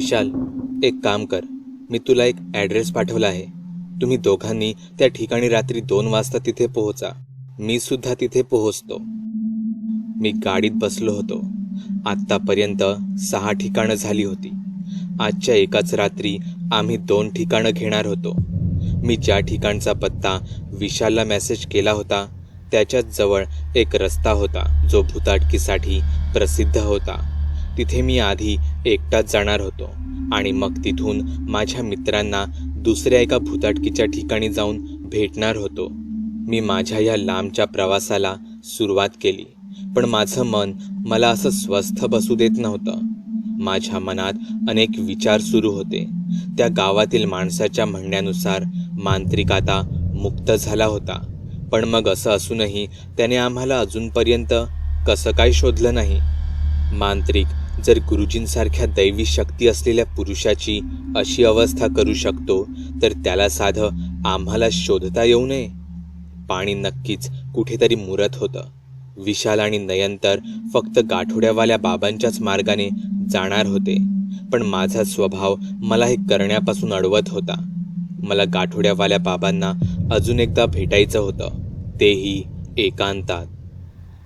विशाल एक काम कर. मी तुला एक ॲड्रेस पाठवला आहे. तुम्ही दोघांनी त्या ठिकाणी रात्री दोन वाजता तिथे पोहोचा. मी सुद्धा तिथे पोहोचतो. मी गाडीत बसलो होतो. आत्तापर्यंत सहा ठिकाणं झाली होती. आजच्या एकाच रात्री आम्ही दोन ठिकाणं घेणार होतो. मी ज्या ठिकाणचा पत्ता विशालला मेसेज केला होता त्याच्याच जवळ एक रस्ता होता जो भुताटकीसाठी प्रसिद्ध होता. तिथे मी आधी एकटाच जाणार होतो. आणि मग तिथून माझ्या मित्रांना दुसऱ्या एका भुताटकीच्या ठिकाणी जाऊन भेटणार होतो. मी माझ्या या लांबच्या प्रवासाला सुरुवात केली. पण माझं मन मला असं स्वस्थ बसू देत नव्हतं. माझ्या मनात अनेक विचार सुरू होते. त्या गावातील माणसाच्या म्हणण्यानुसार मांत्रिक आता मुक्त झाला होता. पण मग असं असूनही त्याने आम्हाला अजूनपर्यंत कसं काय शोधलं नाही. मांत्रिक जर गुरुजींसारख्या दैवी शक्ती असलेल्या पुरुषाची अशी अवस्था करू शकतो तर त्याला साधं आम्हाला शोधता येऊ नये. पाणी नक्कीच कुठेतरी मुरत होतं. विशाल आणि नयनतर फक्त गाठोड्यावाल्या बाबांच्याच मार्गाने जाणार होते. पण माझा स्वभाव मला हे करण्यापासून अडवत होता. मला गाठोड्यावाल्या बाबांना अजून एकदा भेटायचं होतं. तेही एकांतात.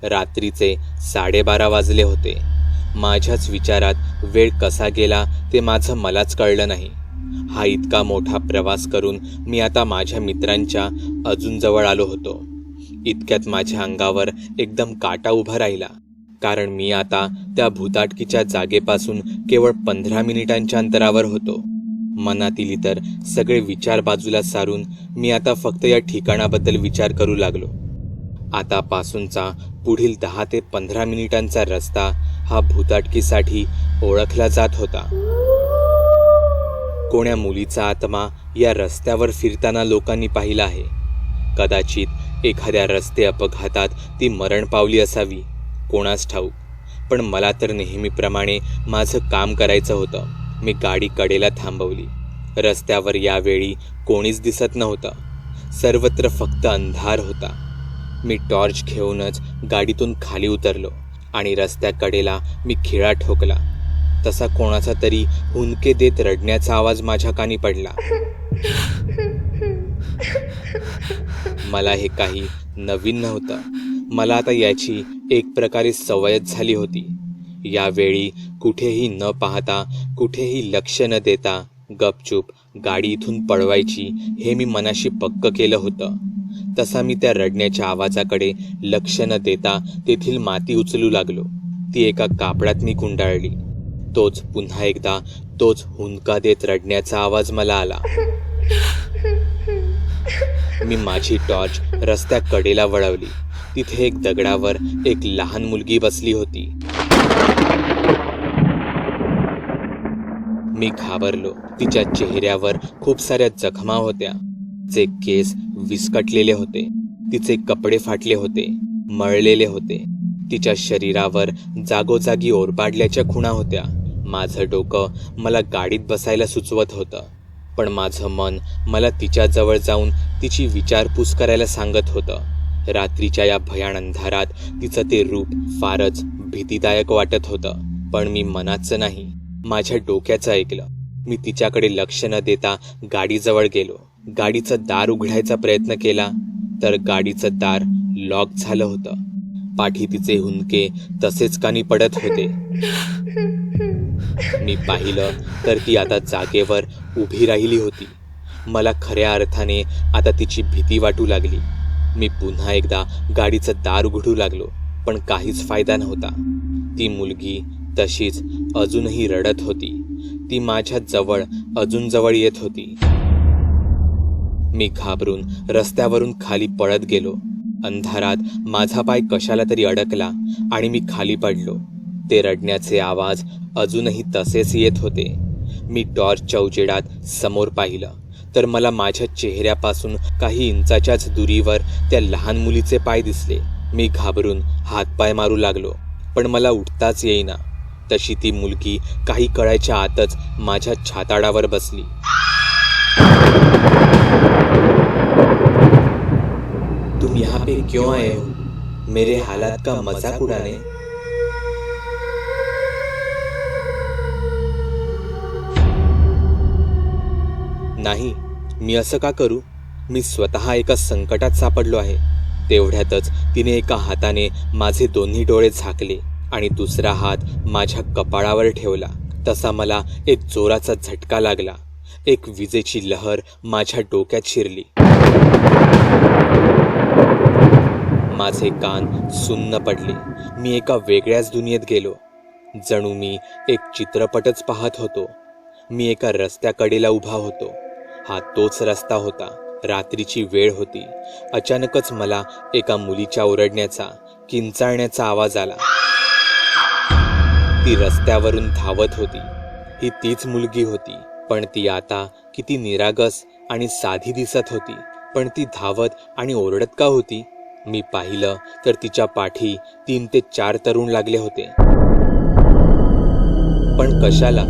रात्रीचे साडेबारा वाजले होते. माझ्याच विचारात वेळ कसा गेला ते माझं मलाच कळलं नाही. हा इतका मोठा प्रवास करून मी आता माझ्या मित्रांच्या अजून जवळ आलो होतो. इतक्यात माझ्या अंगावर एकदम काटा उभा राहिला. कारण मी आता त्या भूताटकीच्या जागेपासून केवळ पंधरा मिनिटांच्या अंतरावर होतो. मनातील इतर सगळे विचार बाजूला सारून मी आता फक्त या ठिकाणाबद्दल विचार करू लागलो. आतापासूनचा पुढील दहा ते पंधरा मिनिटांचा रस्ता हा भूताटकीसाठी ओळखला जात होता. कोण्या मुलीचा आत्मा या रस्त्यावर फिरताना लोकांनी पाहिला आहे? कदाचित एखाद्या रस्ते अपघातात ती मरण पावली असावी कोणास ठाऊक. पण मला तर नेहमीप्रमाणे माझं काम करायचं होतं. मी गाडी कडेला थांबवली. रस्त्यावर यावेळी कोणीच दिसत नव्हतं. सर्वत्र फक्त अंधार होता. मी टॉर्च घेऊनच गाडीतून खाली उतरलो आणि रस्त्याकडेला मी खिळा ठोकला. तसा कोणाचा तरी हुंदके देत रडण्याचा आवाज माझ्या कानी पडला. मला हे काही नवीन नव्हतं. मला आता याची एक प्रकारे सवयच झाली होती. यावेळी कुठेही न पाहता कुठेही लक्ष न देता गपचूप गाडी इथून पळवायची हे मी मनाशी पक्क केलं होतं. तसा मी त्या रडण्याच्या आवाजाकडे लक्ष न देता तेथील माती उचलू लागलो. ती एका कापडात मी गुंडाळली. तोच पुन्हा एकदा तोच हुंदका देत रडण्याचा आवाज मला आला. मी माझी टॉर्च रस्त्या कडेला वळवली. तिथे एक दगडावर एक लहान मुलगी बसली होती. मी घाबरलो. तिच्या चेहऱ्यावर खूप साऱ्या जखमा होत्या. तिचे केस विस्कटलेले होते. तिचे कपडे फाटले होते मळलेले होते. तिच्या शरीरावर जागोजागी ओरबाडल्याच्या खुणा होत्या. माझं डोकं मला गाडीत बसायला सुचवत होतं पण माझं मन मला तिच्याजवळ जाऊन तिची विचारपूस करायला सांगत होतं. रात्रीच्या या भयान अंधारात तिचं ते रूप फारच भीतीदायक वाटत होतं पण मी मनाचं नाही. माझ्या डोक्याचं ऐकलं. मी तिच्याकडे लक्ष न देता गाडीजवळ गेलो. गाडीचं दार उघडायचा प्रयत्न केला तर गाडीचं दार लॉक झालं होतं. पाठी तिचे हुंदके तसेच कानी पडत होते. मी पाहिलं तर ती आता जागेवर उभी राहिली होती. मला खऱ्या अर्थाने आता तिची भीती वाटू लागली. मी पुन्हा एकदा गाडीचं दार उघडू लागलो पण काहीच फायदा नव्हता. ती मुलगी तशीच अजूनही रडत होती. ती माझ्या जवळ अजून जवळ येत होती. मी घाबरून रस्त्यावरून खाली पळत गेलो. अंधारात माझा पाय कशाला तरी अडकला आणि मी खाली पडलो. ते रडण्याचे आवाज अजूनही तसेच येत होते. मी टॉर्चच्या उजेडात समोर पाहिलं. तर मला माझ्या चेहऱ्यापासून काही इंचाच्याच दुरीवर त्या लहान मुलीचे पाय दिसले. मी घाबरून हातपाय मारू लागलो पण मला उठताच येईना. तशी ती मुलगी काही कळायच्या आतच माझ्या छाताडावर बसली. तुम यहाँ पे क्यों आए हो? मेरे हालात का मजाक उड़ाने। नाही मी असं का करू? मी स्वतः एका संकटात सापडलो आहे. तेवढ्यातच तिने एका हाताने माझे दोन्ही डोळे झाकले आणि दुसरा हात माझ्या कपाळावर ठेवला. तसा मला एक जोराचा झटका लागला. एक विजेची लहर माझ्या डोक्यात शिरली. माझे कान सुन्न पडले. मी एका वेगळ्याच दुनियेत गेलो. जणू मी एक चित्रपटच पाहत होतो. मी एका रस्त्याकडेला उभा होतो. हा तोच रस्ता होता. रात्रीची वेळ होती. अचानकच मला एका मुलीच्या ओरडण्याचा किंचाळण्याचा आवाज आला. ती रस्त्यावरून धावत होती. ही तीच मुलगी होती. पण ती आता किती निरागस आणि साधी दिसत होती. पण ती धावत आणि ओरडत का होती? मी पाहिलं तर तिच्या पाठी तीन ते चार तरुण लागले होते. पण कशाला?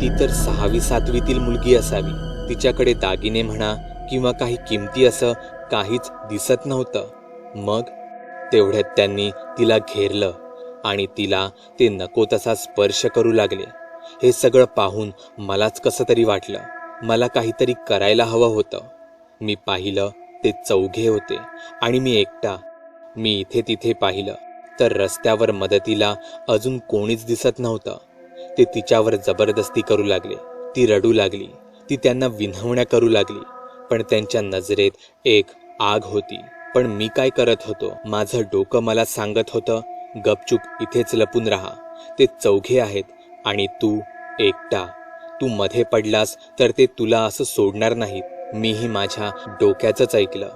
ती तर सहावी सातवीतील मुलगी असावी. तिच्याकडे दागिने म्हणा किंवा काही किमती असं काहीच दिसत नव्हतं. मग? तेवढ्यात त्यांनी तिला घेरलं आणि तिला ते नको तसा स्पर्श करू लागले. हे सगळं पाहून मलाच कसं तरी वाटलं. मला काहीतरी करायला हवं होतं. मी पाहिलं ते चौघे होते आणि मी एकटा. मी इथे तिथे पाहिलं तर रस्त्यावर मदतीला अजून कोणीच दिसत नव्हतं. ते तिच्यावर जबरदस्ती करू लागले ती रडू लागली ती त्यांना विनवण्या करू लागली पण त्यांच्या नजरेत एक आग होती. पण मी काय करत होतो? माझं डोकं मला सांगत होतं गपचूप इथेच लपून राहा ते चौघे आहेत आणि तू एकटा. तू मध्ये पडलास तर ते तुला असं सोडणार नाहीत. मीही माझ्या डोक्याचंच ऐकलं.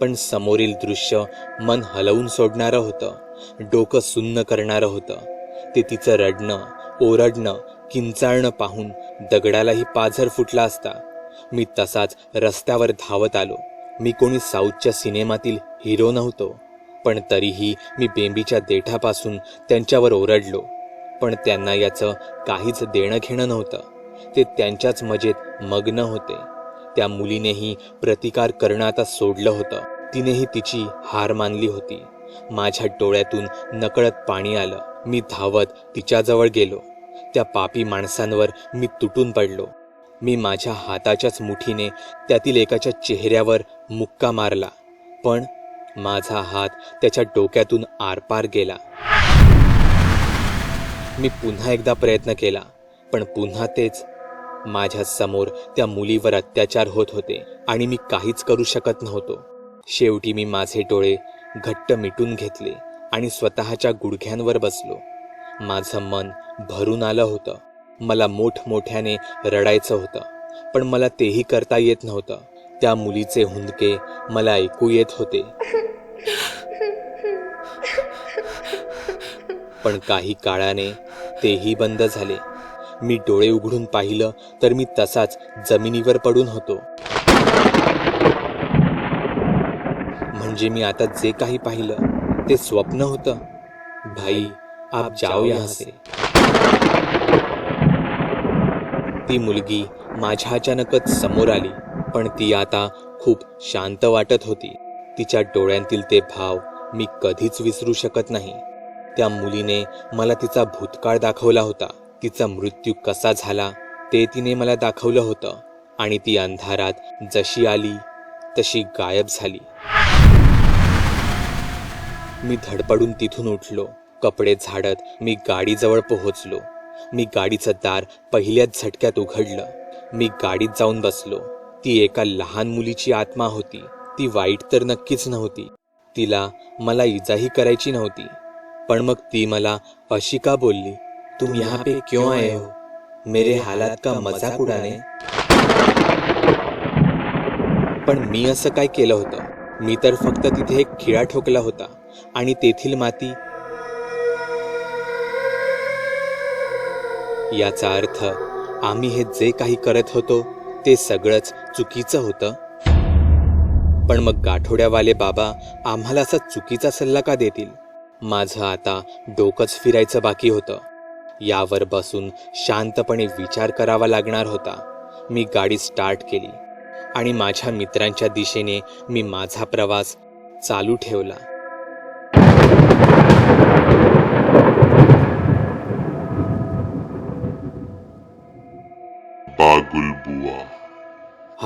पण समोरील दृश्य मन हलवून सोडणारं होतं. डोकं सुन्न करणारं होतं. ते तिचं रडणं ओरडणं किंचाळणं पाहून दगडालाही पाझर फुटला असता. मी तसाच रस्त्यावर धावत आलो. मी कोणी साऊथच्या सिनेमातील हिरो नव्हतो. पण तरीही मी बेंबीच्या देठापासून त्यांच्यावर ओरडलो. पण त्यांना याचं काहीच देणं घेणं नव्हतं. ते त्यांच्याच मजेत मग्न होते. त्या मुलीनेही प्रतिकार करणं आता सोडलं होतं. तिनेही तिची हार मानली होती. माझ्या डोळ्यातून नकळत पाणी आलं. मी धावत तिच्याजवळ गेलो. त्या पापी माणसांवर मी तुटून पडलो. मी माझ्या हाताच्याच मुठीने त्यातील एकाच्या चेहऱ्यावर मुक्का मारला. पण माझा हात त्याच्या डोक्यातून आरपार गेला. मी पुन्हा एकदा प्रयत्न केला पण पुन्हा तेच माझ्यासमोर त्या मुलीवर अत्याचार होत होते आणि मी काहीच करू शकत नव्हतो. शेवटी मी माझे डोळे घट्ट मिटून घेतले आणि स्वतःच्या गुडघ्यांवर बसलो. माझं मन भरून आलं होतं. मला मोठमोठ्याने रडायचं होतं पण मला तेही करता येत नव्हतं. त्या मुलीचे हुंदके मला ऐकू येत होते. पण काही काळाने तेही बंद झाले. मी डोळे उघडून पाहिलं तर मी तसाच जमिनीवर पडून होतो. म्हणजे मी आता जे काही पाहिलं ते स्वप्न होतं. भाई आप जाओ यहाँ से. ती मुलगी माझ्या अचानकच समोर आली पण ती आता खूप शांत वाटत होती. तिच्या डोळ्यांतील ते भाव मी कधीच विसरू शकत नाही. त्या मुलीने मला तिचा भूतकाळ दाखवला होता. तिचा मृत्यू कसा झाला ते तिने मला दाखवलं होतं. आणि ती अंधारात जशी आली तशी गायब झाली. मी धडपडून तिथून उठलो. कपडे झाडत मी गाडीजवळ पोहोचलो. मी गाडीचं दार पहिल्याच झटक्यात उघडलं. मी गाडीत जाऊन बसलो. ती एका लहान मुलीची आत्मा होती. ती वाईट तर नक्कीच नव्हती. तिला मला इजाही करायची नव्हती. पण मग ती मला अशी का बोलली? तुम यहाँ पे क्यों आए हो? मेरे हालात का मजाक उडाने। पण मी असं काय केलं होतं? मी तर फक्त तिथे एक खिळा ठोकला होता आणि तेथील माती याचा अर्थ आम्ही हे जे काही करत होतो ते सगळंच चुकीचं होतं. पण मग गाठोड्यावाले बाबा आम्हाला असा चुकीचा सल्ला का देतील? माझं आता डोकंच फिरायचं बाकी होतं. यावर बसून शांतपणे विचार करावा लागणार होता. मी गाडी स्टार्ट केली आणि माझ्या मित्रांच्या दिशेने मी माझा प्रवास चालू ठेवला.